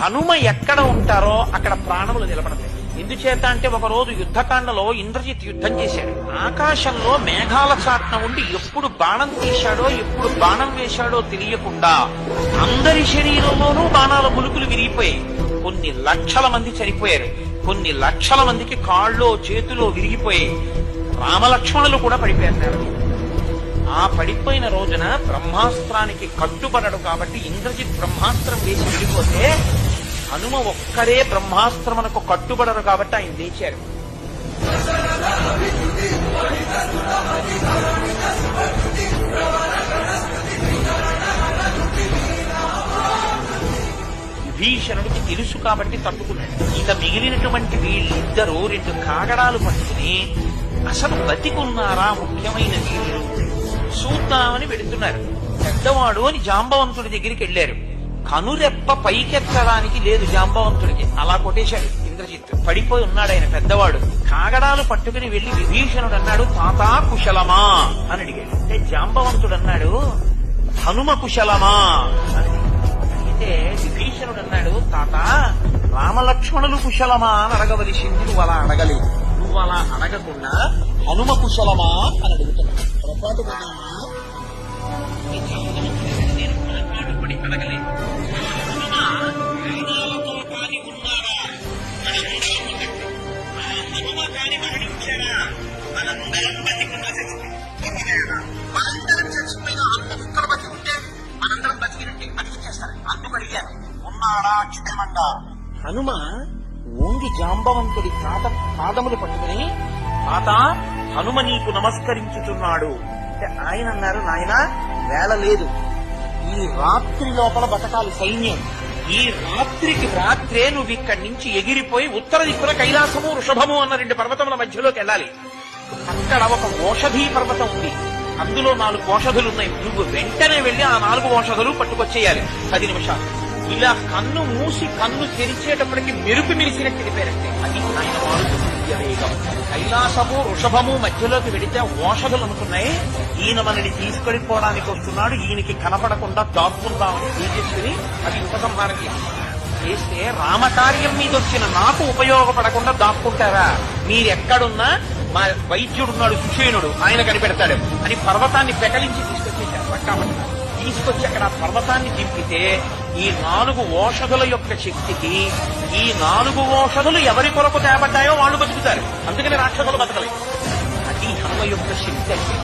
హనుమ ఎక్కడ ఉంటారో అక్కడ ప్రాణములు నిలబడతాయి. ఎందుచేత అంటే ఒక రోజు యుద్ధకాండలో ఇంద్రజిత్ యుద్ధం చేశాడు. ఆకాశంలో మేఘాల చాట్న ఉండి ఎప్పుడు బాణం తీశాడో ఎప్పుడు బాణం వేశాడో తెలియకుండా అందరి శరీరంలోనూ బాణాల ములుకులు విరిగిపోయాయి. కొన్ని లక్షల మంది చనిపోయారు. కొన్ని లక్షల మందికి కాళ్ళో చేతిలో విరిగిపోయాయి. రామలక్ష్మణులు కూడా పడిపోయారు. ఆ పడిపోయిన రోజున బ్రహ్మాస్త్రానికి కట్టుబడడు కాబట్టి ఇంద్రజిత్ బ్రహ్మాస్త్రం వేసి వెళ్ళిపోతే హనుమ ఒక్కరే బ్రహ్మాస్త్రమునకు కట్టుబడరు కాబట్టి ఆయన లేచారు. విభీషణుడికి తెలుసు కాబట్టి తట్టుకున్నాడు ఇక మిగిలినటువంటి వీళ్ళిద్దరూ రెండు కాగడాలు పట్టుకుని అసలు బతికున్నారా ముఖ్యమైన వీళ్ళు? చూద్దామని వెళుతున్నారు. పెద్దవాడు అని జాంబవంతుడి దగ్గరికి వెళ్ళారు. కనురెప్ప పైకెత్తడానికి లేదు జాంబవంతుడికి. అలా కొట్టేశాడు ఇంద్రజిత్. పడిపోయి ఉన్నాడు ఆయన పెద్దవాడు. కాగడాలు పట్టుకుని వెళ్ళి విభీషణుడు అన్నాడు తాతా కుశలమా? అని అడిగాడు. అంటే జాంబవంతుడు అన్నాడు హనుమ కుశలమా? అని అయితే విభీషణుడు అన్నాడు తాత రామలక్ష్మణులు కుశలమా? అని అడగవలసింది నువ్వు అలా అడగలేదు. నువ్వు అలా అడగకుండా హనుమ కుశలమా అని అడుగుతున్నావు పొరపాటు అందుకు అడిగాను ఉన్నాడా క్షేమంగా హనుమ ఓంగి జాంబవంతుడి తాత పాదములు పట్టుకుని తాత హనుమ నీకు నమస్కరించుచున్నాడు అంటే ఆయన అన్నారు నాయన వేళ లేదు. ఈ రాత్రి లోపల బతకాలి సైన్యం. ఈ రాత్రికి రాత్రే నువ్వు ఇక్కడి నుంచి ఎగిరిపోయి ఉత్తర దిక్కున కైలాసము వృషభము అన్న రెండు పర్వతముల మధ్యలోకి వెళ్ళాలి. అక్కడ ఒక ఓషధీ పర్వతం ఉంది. అందులో నాలుగు ఓషధులు ఉన్నాయి. నువ్వు వెంటనే వెళ్ళి ఆ నాలుగు ఓషధులు పట్టుకొచ్చేయాలి. పది నిమిషాలు. ఇలా కన్ను మూసి కన్ను తెరిచేటప్పటికి మెరుపు మెరిసినట్టు వెళ్ళిపోయారంటే అది ఆయన వేగం కైలాసము వృషభము మధ్యలోకి వెడితే ఓషధులు అనుకున్నాయి ఈయన మనని తీసుకెళ్ళిపోవడానికి వస్తున్నాడు. ఈయనకి కనపడకుండా దాక్కుందామని తీసేసుకుని అది ఉపసంహారం చేస్తే రామకార్యం మీద వచ్చిన నాకు ఉపయోగపడకుండా దాక్కుంటారా? మీరెక్కడున్నా మా వైద్యుడు ఉన్నాడు సుషేనుడు ఆయన కనిపెడతాడు. అని పర్వతాన్ని పెకలించి తీసుకొచ్చేశారు పక్కాపట్ట తీసుకొచ్చి అక్కడ పర్వతాన్ని దింపితే ఈ నాలుగు ఓషధుల యొక్క శక్తికి ఈ నాలుగు ఓషధులు ఎవరి కొరకు తేబడ్డాయో వాళ్ళు బతుకుతారు. అందుకని రాక్షసులు బతకలేదు. అది హనుమ యొక్క శక్తి అంటే